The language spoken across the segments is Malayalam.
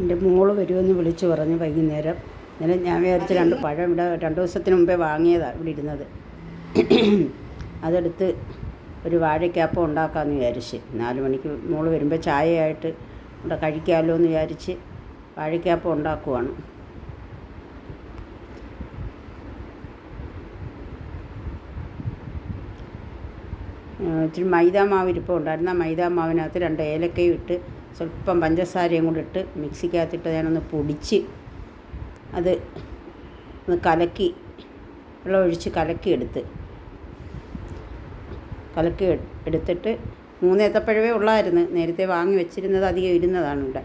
എന്റെ മോൾ വരുമെന്ന് വിളിച്ചു പറഞ്ഞു വൈകുന്നേരം. ഇന്നലെ ഞാൻ വിചാരിച്ച് രണ്ട് പഴം ഇവിടെ രണ്ട് ദിവസത്തിന് മുമ്പേ വാങ്ങിയതാണ് ഇവിടെ ഇരുന്നത്. അതെടുത്ത് ഒരു വാഴയ്ക്കാപ്പം ഉണ്ടാക്കാമെന്ന് വിചാരിച്ച്. നാല് മണിക്ക് മോൾ വരുമ്പോൾ ചായയായിട്ട് ഇവിടെ കഴിക്കാമല്ലോ എന്ന് വിചാരിച്ച് വാഴയ്ക്കാപ്പം ഉണ്ടാക്കുവാണ്. ഇച്ചിരി മൈദാ മാവ് ഇരിപ്പം ഉണ്ടായിരുന്നു മൈദാ മാവിനകത്ത് രണ്ട് ഏലക്കയും ഇട്ട് സ്വല്പം പഞ്ചസാരയും കൂടി ഇട്ട് മിക്സിക്കകത്തിട്ട് ഞാനൊന്ന് പൊടിച്ച് അത് ഒന്ന് കലക്കി വെള്ളം ഒഴിച്ച് കലക്കി എടുത്ത് കലക്കി എട്- എടുത്തിട്ട് മൂന്ന് ഏത്തപ്പഴമേ ഉള്ളായിരുന്നു. നേരത്തെ വാങ്ങി വെച്ചിരുന്നത് അധികം ഇരുന്നതാണ് ഇവിടെ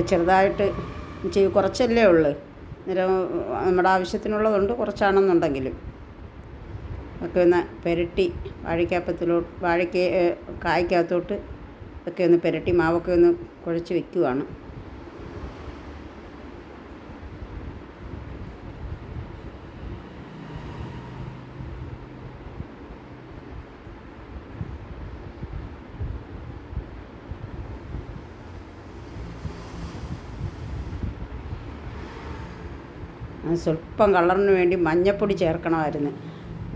ചെറുതായിട്ട് ചെയ്യും കുറച്ചല്ലേ ഉള്ളൂ. അന്നേരം നമ്മുടെ ആവശ്യത്തിനുള്ളതുണ്ട് കുറച്ചാണെന്നുണ്ടെങ്കിലും. ഒക്കെ ഒന്ന് പുരട്ടി വാഴയ്ക്കപ്പത്തിലോട്ട് വാഴയ്ക്ക് കായ്ക്കകത്തോട്ട് ഒക്കെ ഒന്ന് പുരട്ടി മാവൊക്കെ ഒന്ന് കുഴച്ച് വെക്കുവാണ്. സ്വല്പം കളറിന് വേണ്ടി മഞ്ഞപ്പൊടി ചേർക്കണമായിരുന്നു.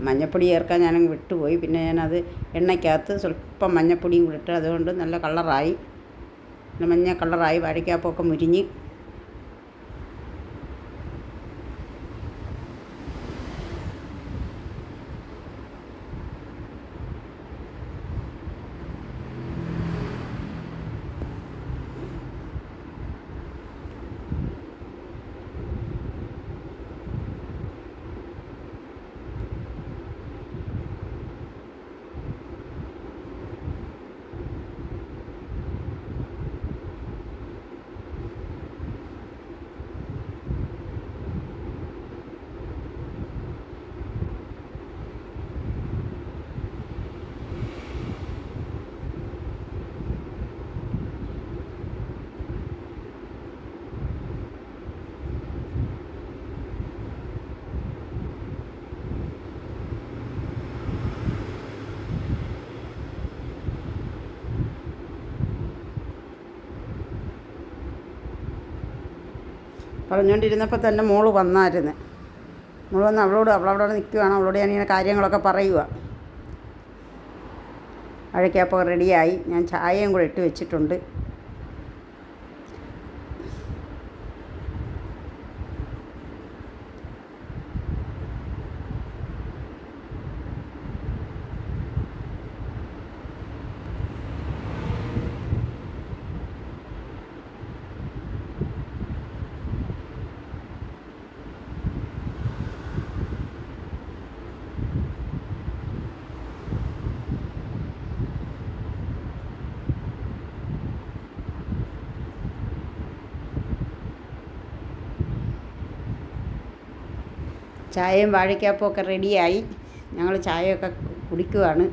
മഞ്ഞപ്പൊടി ചേർക്കാൻ ഞാനങ്ങ് വിട്ടുപോയി. പിന്നെ ഞാനത് എണ്ണയ്ക്കകത്ത് സ്വല്പം മഞ്ഞപ്പൊടിയും കൂടി ഇട്ട് അതുകൊണ്ട് നല്ല കളറായി. നല്ല മഞ്ഞ കളറായി. വാഴയ്ക്കാപ്പൊക്കെ മുരിഞ്ഞ്. പറഞ്ഞുകൊണ്ടിരുന്നപ്പോൾ തന്നെ മോൾ വന്നായിരുന്നു. മോൾ വന്ന് അവളോട് അവളവിടെ നിൽക്കുകയാണ് അവളോട് ഞാനിങ്ങനെ കാര്യങ്ങളൊക്കെ പറയുക അഴയ്ക്കപ്പോൾ റെഡിയായി ഞാൻ ചായയും കൂടെ ഇട്ട് വെച്ചിട്ടുണ്ട്. ചായയും വാഴയ്ക്കാപ്പവും ഒക്കെ റെഡിയായി ഞങ്ങൾ ചായയൊക്കെ കുടിക്കുവാണ്.